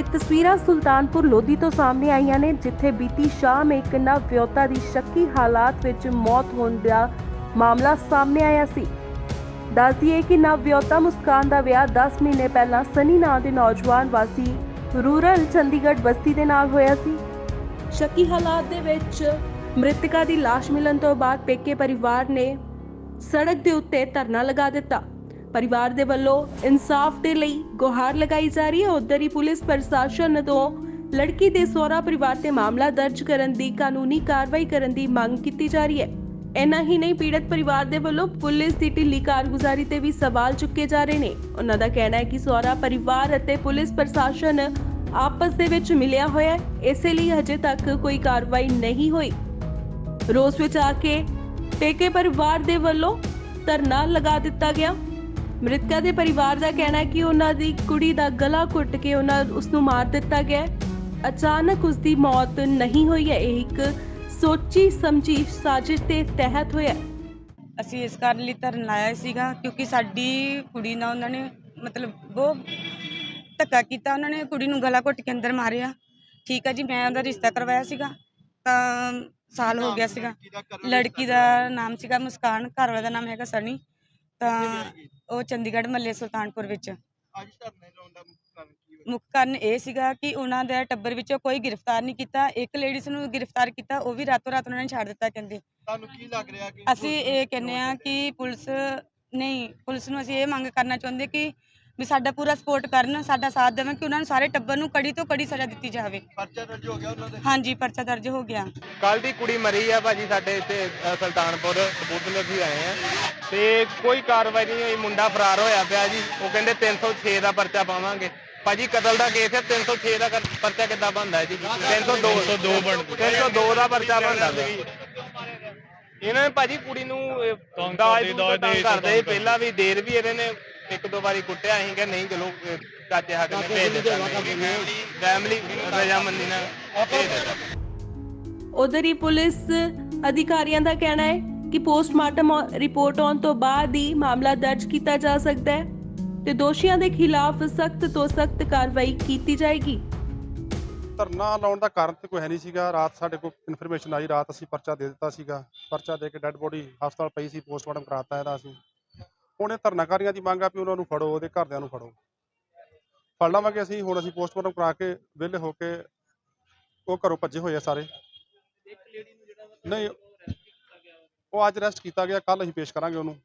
ਇਹ ਤਸਵੀਰਾਂ ਸੁਲਤਾਨਪੁਰ ਲੋਧੀ ਤੋਂ ਸਾਹਮਣੇ ਆਈਆਂ ਨੇ, ਜਿੱਥੇ ਬੀਤੀ ਸ਼ਾਮ ਇੱਕ ਨਵਵਿਆਹੁਤਾ ਦੀ ਸ਼ੱਕੀ ਹਾਲਾਤ ਵਿੱਚ ਮੌਤ ਹੋਣ ਦਾ ਮਾਮਲਾ ਸਾਹਮਣੇ ਆਇਆ ਸੀ। ਦੱਸਦੀਏ ਕਿ ਨਵਵਿਆਹੁਤਾ ਮੁਸਕਾਨ ਦਾ ਵਿਆਹ 10 ਮਹੀਨੇ ਪਹਿਲਾਂ ਸਨੀ ਨਾਂ ਦੇ ਨੌਜਵਾਨ ਵਾਸੀ ਰੂਰਲ ਚੰਡੀਗੜ੍ਹ ਬਸਤੀ ਦੇ ਨਾਲ ਹੋਇਆ ਸੀ। ਸ਼ੱਕੀ ਹਾਲਾਤ ਦੇ ਵਿੱਚ ਮ੍ਰਿਤਕਾ ਦੀ ਲਾਸ਼ ਮਿਲਣ ਤੋਂ ਬਾਅਦ ਪੇਕੇ ਪਰਿਵਾਰ ਨੇ ਸੜਕ ਦੇ ਉੱਤੇ ਧਰਨਾ ਲਗਾ ਦਿੱਤਾ। ਪਰਿਵਾਰ ਦੇ ਵੱਲੋਂ ਇਨਸਾਫ ਦੇ ਲਈ ਗੁਹਾਰ ਲਗਾਈ ਜਾ ਰਹੀ ਹੈ। ਉਧਰ ਹੀ ਪੁਲਿਸ ਪ੍ਰਸ਼ਾਸਨ ਤੋਂ ਲੜਕੀ ਦੇ ਸਹੁਰਾ ਪਰਿਵਾਰ ਤੇ ਮਾਮਲਾ ਦਰਜ ਕਰਨ ਦੀ ਕਾਨੂੰਨੀ ਕਾਰਵਾਈ ਕਰਨ ਦੀ ਮੰਗ ਕੀਤੀ ਜਾ ਰਹੀ ਹੈ। ਇੰਨਾ ਹੀ ਨਹੀਂ, ਪੀੜਤ ਪਰਿਵਾਰ ਦੇ ਵੱਲੋਂ ਪੁਲਿਸ ਦੀ ਢਿੱਲੀ ਕਾਰਗੁਜ਼ਾਰੀ ਤੇ ਵੀ ਸਵਾਲ ਚੁੱਕੇ ਜਾ ਰਹੇ ਨੇ। ਉਹਨਾਂ ਦਾ ਕਹਿਣਾ ਹੈ ਕਿ ਸਹੁਰਾ ਪਰਿਵਾਰ ਅਤੇ ਪੁਲਿਸ ਪ੍ਰਸ਼ਾਸਨ ਆਪਸ ਦੇ ਵਿੱਚ ਮਿਲਿਆ ਹੋਇਆ ਹੈ। ਇਸੇ ਲਈ ਹਜੇ ਤੱਕ ਕੋਈ ਕਾਰਵਾਈ ਨਹੀਂ ਹੋਈ। ਰੋਸ ਵਿੱਚ ਆ ਕੇ ਪੇਕੇ ਪਰਿਵਾਰ ਦੇ ਵੱਲੋਂ ਧਰਨਾ ਲਗਾ ਦਿੱਤਾ ਗਿਆ। ਮ੍ਰਿਤਕਾ ਦੇ ਪਰਿਵਾਰ ਦਾ ਕਹਿਣਾ ਹੈ ਕਿ ਉਹਨਾਂ ਦੀ ਕੁੜੀ ਦਾ ਗਲਾ ਘੁੱਟ ਕੇ ਉਹਨਾਂ ਉਸ ਨੂੰ ਮਾਰ ਦਿੱਤਾ ਗਿਆ ਹੈ। ਅਚਾਨਕ ਉਸ ਦੀ ਮੌਤ ਨਹੀਂ ਹੋਈ ਹੈ ਇਹ ਇੱਕ ਸੋਚੀ ਸਮਝੀ ਸਾਜ਼ਿਸ਼ ਦੇ ਤਹਿਤ ਹੋਇਆ ਹੈ। ਅਸੀਂ ਇਸ ਕਾਰਨ ਲਈ ਧਰਨ ਲਾਇਆ ਸੀਗਾ ਕਿਉਂਕਿ ਸਾਡੀ ਕੁੜੀ ਨਾਲ ਉਹਨਾਂ ਨੇ ਮਤਲਬ ਬਹੁਤ ਧੱਕਾ ਕੀਤਾ ਉਹਨਾਂ ਨੇ ਕੁੜੀ ਨੂੰ ਗਲਾ ਘੁੱਟ ਕੇ ਅੰਦਰ ਮਾਰਿਆ ਠੀਕ ਹੈ ਜੀ ਮੈਂ ਉਹਦਾ ਰਿਸ਼ਤਾ ਕਰਵਾਇਆ ਸੀਗਾ ਤਾਂ ਸਾਲ ਹੋ ਗਿਆ ਸੀਗਾ ਲੜਕੀ ਦਾ ਨਾਮ ਸੀਗਾ ਮੁਸਕਾਨ ਘਰ ਵਾਲੇ ਦਾ ਨਾਮ ਹੈਗਾ ਸਨੀ ਤਾਂ ਉਹ ਚੰਡੀਗੜ੍ਹ ਮੱਲੇ ਸੁਲਤਾਨਪੁਰ ਵਿੱਚ। ਅੱਜ ਧਰਨੇ ਲਾਉਣ ਦਾ ਮੁੱਖ ਕਾਰਨ ਕੀ ਹੋਇਆ? ਮੁੱਖ ਕਾਰਨ ਇਹ ਸੀਗਾ ਕਿ ਉਹਨਾਂ ਦੇ ਟੱਬਰ ਵਿੱਚੋਂ ਕੋਈ ਗ੍ਰਿਫਤਾਰ ਨਹੀਂ ਕੀਤਾ। ਇੱਕ ਲੇਡੀਜ਼ ਨੂੰ ਗ੍ਰਿਫਤਾਰ ਕੀਤਾ ਉਹ ਵੀ ਰਾਤੋਂ ਰਾਤ ਉਹਨਾਂ ਨੇ ਛੱਡ ਦਿੱਤਾ ਕਹਿੰਦੇ। ਤੁਹਾਨੂੰ ਕੀ ਲੱਗ ਰਿਹਾ ਕਿ ਅਸੀਂ ਇਹ ਕਹਿੰਦੇ ਆ ਕਿ ਪੁਲਿਸ ਨਹੀਂ ਪੁਲਿਸ ਨੂੰ ਅਸੀਂ ਇਹ ਮੰਗ ਕਰਨਾ ਚਾਹੁੰਦੇ ਕਿ ਵੀ ਸਾਡਾ ਪੂਰਾ ਸਪੋਰਟ ਕਰਨ ਸਾਡਾ ਸਾਥ ਦੇਵਣ ਕਿ ਉਹਨਾਂ ਨੂੰ ਸਾਰੇ ਟੱਬਰ ਨੂੰ ਕੜੀ ਤੋਂ ਕੜੀ ਸਜ਼ਾ ਦਿੱਤੀ ਜਾਵੇ। ਪਰਚਾ ਦਰਜ ਹੋ ਗਿਆ ਉਹਨਾਂ ਦੇ? ਹਾਂਜੀ ਪਰਚਾ ਦਰਜ ਹੋ ਗਿਆ। ਕੱਲ ਦੀ ਕੁੜੀ ਮਰੀ ਆ ਭਾਜੀ ਸਾਡੇ ਇੱਥੇ ਅ, ਸੁਲਤਾਨਪੁਰ ਕਪੂਰਥਲੇ ਵੀ ਆਏ ਆ। ਤੇ ਕੋਈ ਕਾਰਵਾਈ ਨਹੀਂ ਹੋਈ ਮੁੰਡਾ ਫਰਾਰ ਹੋਇਆ ਪਿਆ ਜੀ। ਉਹ ਕਹਿੰਦੇ 306 ਦਾ ਪਰਚਾ ਪਾਵਾਂਗੇ। ਭਾਜੀ ਕਤਲ ਦਾ ਕੇਸ ਹੈ 306 ਦਾ ਕਰ- ਪਰਚਾ ਕਿੱਦਾਂ ਬਣਦਾ ਹੈ ਜੀ? 302 302 ਦਾ। ਪਰਚਾ ਬਣਦਾ ਪਿਆ। ਇਹਨਾਂ ਨੇ ਭਾਜੀ ਕੁੜੀ ਨੂੰ ਦਾਜ ਦੂਜ ਦਾ ਤੰਗ ਕਰਦੇ ਸੀ। ਪਹਿਲਾਂ ਵੀ ਦੇਰ ਵੀ ਇਹਦੇ ਨੇ ਇੱਕ ਦੋ ਵਾਰੀ ਕੁੱਟਿਆ ਅਸੀਂ ਕਿ ਨਹੀਂ ਚਲੋ ਚਾਚੇ ਹੱਕ ਨੇ ਭੇਜ ਦਿੱਤਾ ਫੈਮਿਲੀ ਰਜਾਮੰਦੀ ਨਾਲ ਭੇਜ ਦਿੱਤਾ। ਉਧਰ ਹੀ ਪੁਲਿਸ ਅਧਿਕਾਰੀਆਂ ਦਾ ਕਹਿਣਾ ਹੈ ਕਿ ਪੋਸਟਮਾਰਟਮ ਰਿਪੋਰਟ ਆਉਣ ਤੋਂ ਬਾਅਦ ਹੀ ਮਾਮਲਾ ਦਰਜ ਕੀਤਾ ਜਾ ਸਕਦਾ ਹੈ ਤੇ ਦੋਸ਼ੀਆਂ ਦੇ ਖਿਲਾਫ ਸਖਤ ਤੋਂ ਸਖਤ ਕਾਰਵਾਈ ਕੀਤੀ ਜਾਏਗੀ। ਧਰਨਾ ਲਾਉਣ ਦਾ ਕਾਰਨ ਤੇ ਕੋਈ ਹੈ ਨਹੀਂ ਸੀਗਾ। ਰਾਤ ਸਾਡੇ ਕੋਲ ਇਨਫੋਰਮੇਸ਼ਨ ਆਈ ਰਾਤ ਅਸੀਂ ਪਰਚਾ ਦੇ ਦਿੱਤਾ ਸੀਗਾ। ਪਰਚਾ ਦੇ ਕੇ ਡੈੱਡ ਬੋਡੀ ਹਸਪਤਾਲ ਪਈ ਸੀ ਪੋਸਟਮਾਰਟਮ ਕਰਾਤਾ ਇਹਦਾ ਅਸੀਂ। ਹੁਣ ਇਹ ਧਰਨਾਕਾਰੀਆਂ ਦੀ ਮੰਗ ਆ ਵੀ ਉਹਨਾਂ ਨੂੰ ਫੜੋ, ਉਹਦੇ ਘਰਦਿਆਂ ਨੂੰ ਫੜੋ। ਫੜ ਲਵਾਂਗੇ ਅਸੀਂ, ਹੁਣ ਅਸੀਂ ਪੋਸਟਮਾਰਟਮ ਕਰਾ ਕੇ ਵਿਹਲੇ ਹੋ ਕੇ ਉਹ ਘਰੋਂ ਭੱਜੇ ਹੋਏ ਆ ਸਾਰੇ। ਨਹੀਂ, ਉਹ ਅੱਜ ਰੈਸਟ ਕੀਤਾ ਗਿਆ ਕੱਲ ਅਸੀਂ ਪੇਸ਼ ਕਰਾਂਗੇ ਉਹਨੂੰ।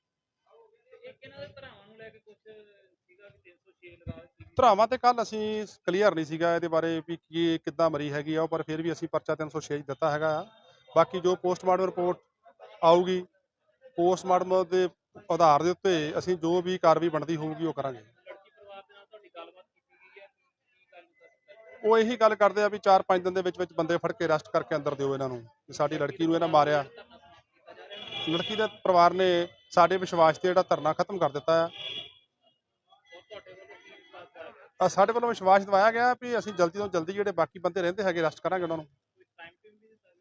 ਧਰਾਵਾਂ ਤੇ ਕੱਲ ਅਸੀਂ ਕਲੀਅਰ ਨਹੀਂ ਸੀਗਾ ਇਹਦੇ ਬਾਰੇ ਵੀ ਕੀ, ਕਿੱਦਾਂ ਮਰੀ ਹੈਗੀ ਆ ਉਹ, ਪਰ ਫਿਰ ਵੀ ਅਸੀਂ ਪਰਚਾ 306 ਦਿੱਤਾ ਹੈਗਾ ਆ। ਬਾਕੀ ਜੋ ਪੋਸਟਮਾਰਟਮ ਰਿਪੋਰਟ ਆਊਗੀ, ਪੋਸਟਮਾਰਟਮ ਦੇ ਆਧਾਰ ਦੇ ਉੱਤੇ ਅਸੀਂ ਜੋ ਵੀ ਕਾਰਵਾਈ ਬਣਦੀ ਹੋਊਗੀ ਉਹ ਕਰਾਂਗੇ। ਉਹ ਇਹੀ ਗੱਲ ਕਰਦੇ ਆ ਵੀ 4-5 ਦਿਨ ਦੇ ਵਿੱਚ ਵਿੱਚ ਬੰਦੇ ਫੜ ਕੇ ਅਰੈਸਟ ਕਰਕੇ ਅੰਦਰ ਦਿਓ ਇਹਨਾਂ ਨੂੰ ਸਾਡੀ ਲੜਕੀ ਨੂੰ ਇਹਨਾਂ ਮਾਰਿਆ। ਲੜਕੀ ਦੇ ਪਰਿਵਾਰ ਨੇ ਸਾਡੇ ਵਿਸ਼ਵਾਸ ਤੇ ਜਿਹੜਾ ਧਰਨਾ ਖਤਮ ਕਰ ਦਿੱਤਾ ਆ। ਸਾਡੇ ਵੱਲੋਂ ਵਿਸ਼ਵਾਸ ਦਿਵਾਇਆ ਗਿਆ ਵੀ ਅਸੀਂ ਜਲਦੀ ਤੋਂ ਜਲਦੀ ਜਿਹੜੇ ਬਾਕੀ ਬੰਦੇ ਰਹਿੰਦੇ ਹੈਗੇ ਅਰੈਸਟ ਕਰਾਂਗੇ ਉਹਨਾਂ ਨੂੰ।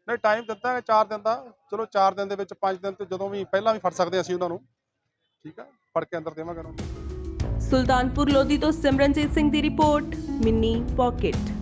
ਨਹੀਂ ਟਾਈਮ ਦਿੱਤਾ ਹੈ 4 ਦਿਨ ਦਾ। ਚਲੋ 4 ਦਿਨ ਦੇ ਵਿੱਚ 5 ਦਿਨ ਤੇ ਜਦੋਂ ਵੀ ਪਹਿਲਾਂ ਵੀ ਫੜ ਸਕਦੇ ਅਸੀਂ ਉਹਨਾਂ ਨੂੰ। ਠੀਕ ਆ? ਫੜ ਕੇ ਅੰਦਰ ਦੇਵਾਂਗੇ ਉਹਨਾਂ ਨੂੰ। ਸੁਲਤਾਨਪੁਰ ਲੋਧੀ ਤੋਂ ਸਿਮਰਨਜੀਤ ਸਿੰਘ ਦੀ ਰਿਪੋਰਟ, ਮਿੰਨੀ ਪਾਕਟ